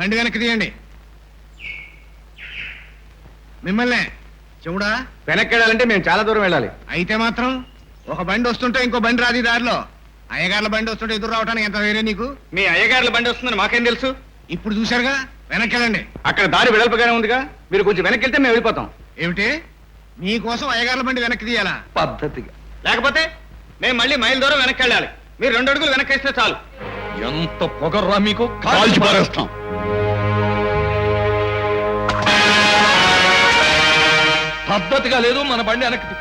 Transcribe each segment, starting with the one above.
బండి వెనక్కి తీయండి. మిమ్మల్నే. చెవుడా? వెనక్కి వెళ్ళాలంటే మేము చాలా దూరం వెళ్ళాలి. అయితే మాత్రం ఒక బండి వస్తుంటే ఇంకో బండి రాది దారిలో. అయ్యగార్ల బండి వస్తుంటే ఎదురు రావడానికి ఎంత వేరే నీకు? మీ అయ్యగారుల బండి వస్తుందని మాకేం తెలుసు? ఇప్పుడు చూశారుగా? వెనక్కి వెళ్ళండి అక్కడ దారి వెడల్పుగానే ఉందిగా. మీరు కొంచెం వెనక్కి వెళ్తే మేము వెళ్ళిపోతాం. ఏమిటి? మీకోసం అయ్యగార్ల బండి వెనక్కి తీయాలా? పద్ధతిగా. లేకపోతే మేము మళ్ళీ మైల్ దూరం వెనక్కి వెళ్ళాలి. మీరు రెండు అడుగులు వెనక్కి వేస్తే చాలు. ఎంత పొగర్రా మీకు? కాల్చి పారేస్తాం. పద్ధతిగా లేదు మన బండి వెనక్కి.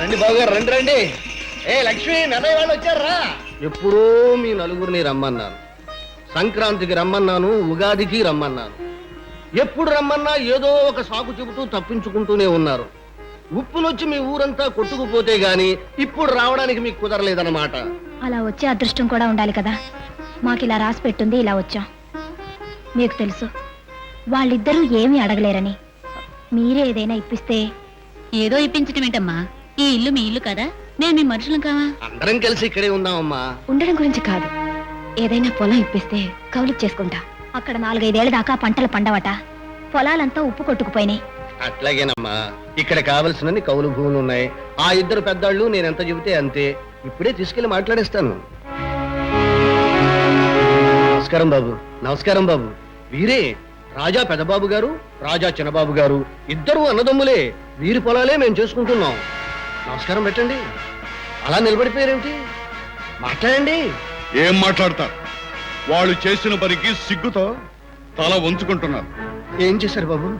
రండి బాబు గారు రండి రండి ఏ లక్ష్మి నన్నయ్య వాళ్ళు వచ్చారా? ఎప్పుడూ మీ నలుగురిని రమ్మన్నాను. సంక్రాంతికి రమ్మన్నాను ఉగాదికి రమ్మన్నాను. ఎప్పుడు రమ్మన్నా ఏదో ఒక సాకు చెబుతూ తప్పించుకుంటూనే ఉన్నారు. ఉప్పులొచ్చి మీ ఊరంతా కొట్టుకుపోతే గాని ఇప్పుడు రావడానికి మీకు కుదరలేదన్నమాట. అలా వచ్చే అదృష్టం కూడా ఉండాలి కదా. మాకు ఇలా రాసి పెట్టుంది ఇలా వచ్చాం. మీకు తెలుసు వాళ్ళిద్దరూ ఏమీ అడగలేరని. మీరే ఏదైనా ఇప్పిస్తే. ఏదో ఇప్పించటం ఏంటమ్మా? ఈ ఇల్లు మీ ఇల్లు కదా? నేను మీ మనుషులం కావా? అందరం కలిసి ఇక్కడే ఉందామమ్మా. ఉండడం గురించి కాదు. ఏదైనా పొలం ఇప్పిస్తే కౌలుకు చేసుకుంటా. అక్కడ నాలుగైదేళ్ళ దాకా పంటలు పండవట. పొలాలంతా ఉప్పు కొట్టుకుపోయినాయి. అట్లాగేనమ్మా. ఇక్కడ కావలసినన్ని కౌలు భూములు ఉన్నాయి. ఆ ఇద్దరు పెద్దాళ్ళు నేను ఎంత చెబితే అంతే. ఇప్పుడే తీసుకెళ్ళి మాట్లాడేస్తాను. నమస్కారం బాబు నమస్కారం బాబు. వీరే రాజా పెదబాబు గారు రాజా చిన్నబాబు గారు ఇద్దరు అన్నదమ్ములే. వీరి పొలాలే మేము చేసుకుంటున్నాం. నమస్కారం పెట్టండి. అలా నిలబడిపోయారేమిటి? మాట్లాడండి. ఏం మాట్లాడతారు? వాళ్ళు చేసిన పనికి సిగ్గుతో తల వంచుకుంటున్నారు. ఏం చేశారు బాబు?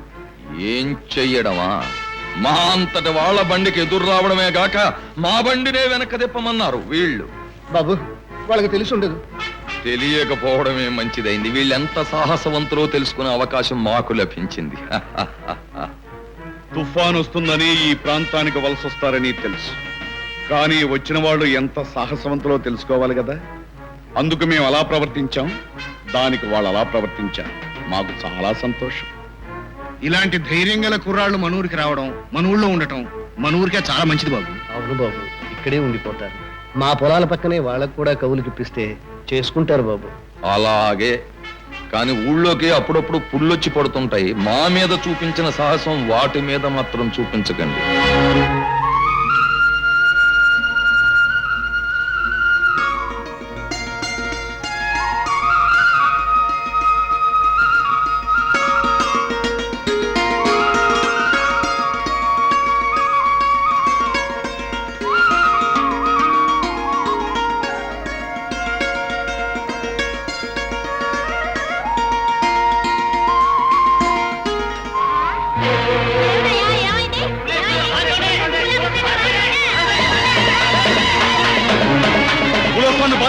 ఏం చెయ్యడమా? మా అంతటి వాళ్ళ బండికి ఎదురు రావడమే గాక మా బండినే వెనక తిప్పమన్నారు వీళ్ళు. బాబు వాళ్ళకి తెలిసి ఉండదు. తెలియకపోవడమే మంచిదైంది. వీళ్ళెంత సాహసవంతులో తెలుసుకునే అవకాశం మాకు లభించింది. తుఫాన్ వస్తుందని ఈ ప్రాంతానికి వలస వస్తారని తెలుసు. కానీ వచ్చిన వాళ్ళు ఎంత సాహసవంతులో తెలుసుకోవాలి కదా? అందుకు మేము అలా ప్రవర్తించాం. దానికి వాళ్ళు అలా ప్రవర్తించారు. మాకు చాలా సంతోషం. ఇలాంటి ధైర్యం గల కుర్రాళ్ళు మన ఊరికి రావడం మన ఊళ్ళో ఉండటం మన ఊరికే చాలా మంచిది బాబు. అవును బాబు ఇక్కడే ఉండిపోతారు. మా పొలాల పక్కనే వాళ్ళకు కూడా కవులకి ఇప్పిస్తే చేసుకుంటారు బాబు. అలాగే. కానీ ఊళ్ళోకి అప్పుడప్పుడు పుల్లొచ్చి పడుతుంటాయి. మా మీద చూపించిన సాహసం వాటి మీద మాత్రం చూపించకండి.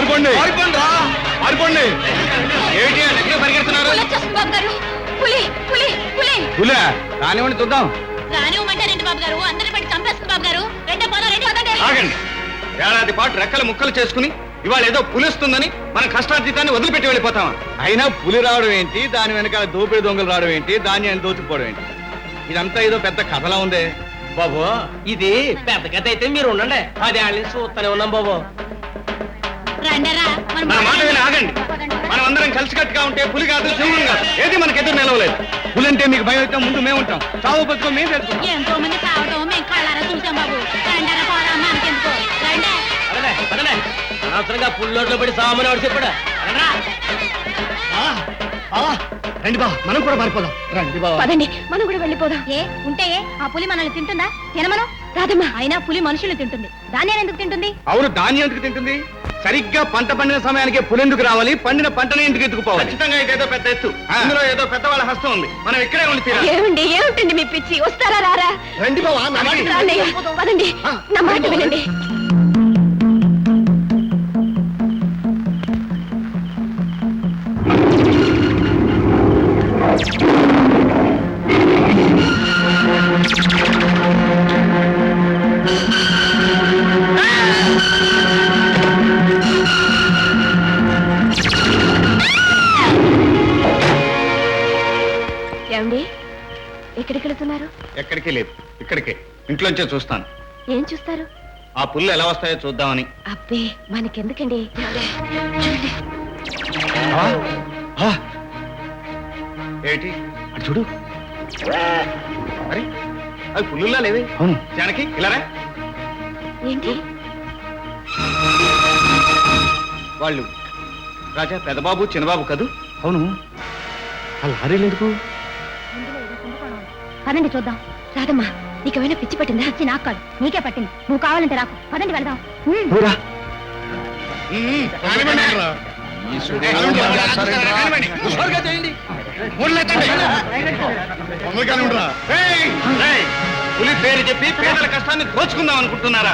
పులొస్తుంది, పారిపోండి పారిపోండి ఏమిటి ఎక్కడ పరిగెడుతున్నారు? పులి పులి పులి పులా. కానివ్వండి చూద్దాం. రానివ్వమంటారేంటి బాబు గారు? అందరి పెట్టి చంపేస్తుంది బాబు గారు. రెండో పొలం రెడీ అవుతండి ఆగండి. ఏడాది పాటు రెక్కలు ముక్కలు చేసుకుని ఇవాళ ఏదో పులిస్తుందని మన కష్టార్జితాన్ని వదిలిపెట్టి వెళ్ళిపోతామా? అయినా పులి రావడం ఏంటి? దాని వెనకాల దోపిడి దొంగలు రావడం ఏంటి? ధాన్యాన్ని దోచుకుపోవడం ఏంటి? ఇదంతా ఏదో పెద్ద కథలా ఉందే. బాబు ఇది పెద్ద కథ అయితే మీరు ఉండండి. అది వాళ్ళని చూస్తూనే ఉన్నాం బాబు. రండరా మనం మన మాట విని ఆగండి. మనం అందరం కలిసికట్టుగా ఉంటే పులి కాదు సింహం కాదు. ఏది మనకి ఎదురు నిలవలేదు. పులి అంటే మీకు భయం అయితే ముందు మేము ఉంటాం. చావు బతుకో మేము ఎంతో మంది కావడం మేము కళ్ళారా చూసాం బాబు. రండరా పోరా మనకెందుకు రండి పదలే పదలే. అనవసరంగా పుల్లోట్లో పడి సామాన్ వాడు చెప్పాడు? రండి బా మనం కూడా పారిపోదాం రండి బా పదండి మనం కూడా వెళ్ళిపోదాం. ఏ ఉంటే? ఆ పులి మనల్ని తింటుందా? తినమను? రాదమ్మా. అయినా పులి మనుషుల్ని తింటుంది. ధాన్యాన్ని ఎందుకు తింటుంది? అవును ధాన్యం ఎందుకు తింటుంది? సరిగ్గా పంట పండిన సమయానికి పులెందుకు రావాలి. పండిన పంటని ఎందుకు ఎత్తుకుపోవాలి. ఖచ్చితంగా ఇదేదో పెద్ద ఎత్తు. అందులో ఏదో పెద్దవాళ్ళ హస్తం ఉంది. మనం ఇక్కడే ఉండి తీరాలి. ఏమండి ఏమిటండి మీ పిచ్చి? వస్తారా రారా? రండి బావా నా మాట వినండి. రాన్నయ్య, పదండి నా మాట వినండి. ఎక్కడికి వెళుతున్నారు ఎక్కడికి లేదు. ఇక్కడికే. ఇంట్లోంచే చూస్తాను. ఏం చూస్తారు? ఆ పుల్లు ఎలా వస్తాయో చూద్దామని. అబ్బే మనకెందుకండి? ఏమిటి? అటు చూడు. అరే అవి పుల్లులా లేవే. అవును. జానకి ఇలా రా. ఏంటి? వాళ్ళు రాజా పెద్దబాబు చిన్నబాబు కదూ? అవును. ఆ లారీలు ఎందుకు? పదండి చూద్దాం. రాదమ్మా నీకేమైనా పిచ్చి పట్టిందా? పిచ్చి నాకు కాదు. నీకే పట్టింది. నువ్వు కావాలంటే రాకు. పదండి వెళ్దాం! పులి పేరు చెప్పి పేదల కష్టాన్ని దోచుకుందాం అనుకుంటున్నారా?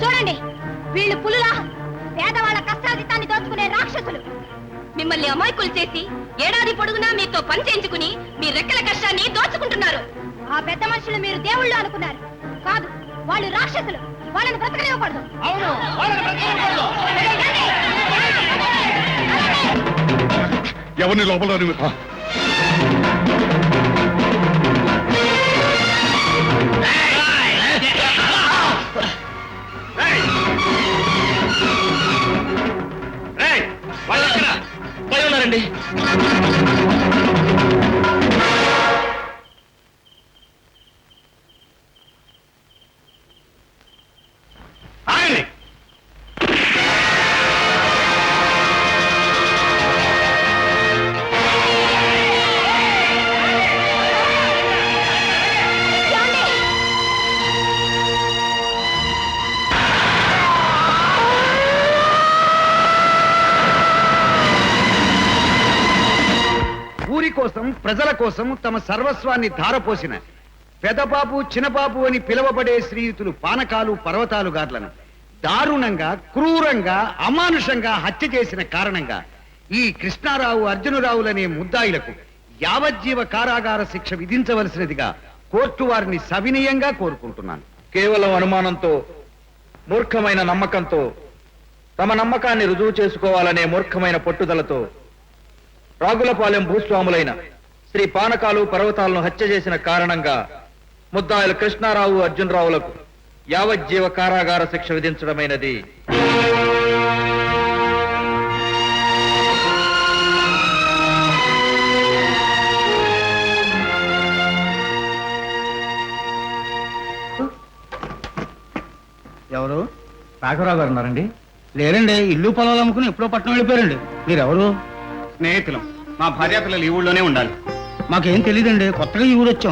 చూడండి వీళ్ళు పులులా పేదవాళ్ళ కష్టాజితాన్ని దోచుకునే రాక్షసులు. మిమ్మల్ని అమాయకులు చేసి ఏడాది పొడుగునా మీతో పని చేయించుకుని మీ రెక్కల కష్టాన్ని దోచుకుంటున్నారు. ఆ పెద్ద మనుషులు మీరు దేవుళ్ళు అనుకున్నారు. కాదు వాళ్ళు రాక్షసులు వాళ్ళని బ్రతకనివ్వకూడదు ఎవరిని లోపల? పై ఉన్నారండి కోసం ప్రజల కోసం తమ సర్వస్వాన్ని ధారపోసిన పెదపాపు చిన్నపాపు అని పిలువబడే శ్రీయుతులు పానకాలు పర్వతాలు గార్లను దారుణంగా క్రూరంగా అమానుషంగా హత్య చేసిన కారణంగా ఈ కృష్ణారావు అర్జునరావులనే ముద్దాయిలకు యావజ్జీవ కారాగార శిక్ష విధించవలసినదిగా కోర్టు వారిని సవినయంగా కోరుకుంటున్నాను. కేవలం అనుమానంతో మూర్ఖమైన నమ్మకంతో తమ నమ్మకాన్ని రుజువు చేసుకోవాలనే మూర్ఖమైన పట్టుదలతో రాగులపాలెం భూస్వాములైన శ్రీ పానకాలు పర్వతాలను హత్య చేసిన కారణంగా ముద్దాయిలు కృష్ణారావు అర్జునరావులకు యావజ్జీవ కారాగార శిక్ష విధించడమైనది. ఎవరు? రాఘవరావు గారు ఉన్నారండి? లేరండి. ఇల్లు పొలాలు అమ్ముకుని ఎప్పుడో పట్టణం వెళ్ళిపోయారండి. మీరెవరు? స్నేహితులం. మా భార్యాపిల్లలు ఈ ఊళ్ళోనే ఉండాలి. మాకేం తెలియదండి కొత్తగా ఈ ఊరు వచ్చాం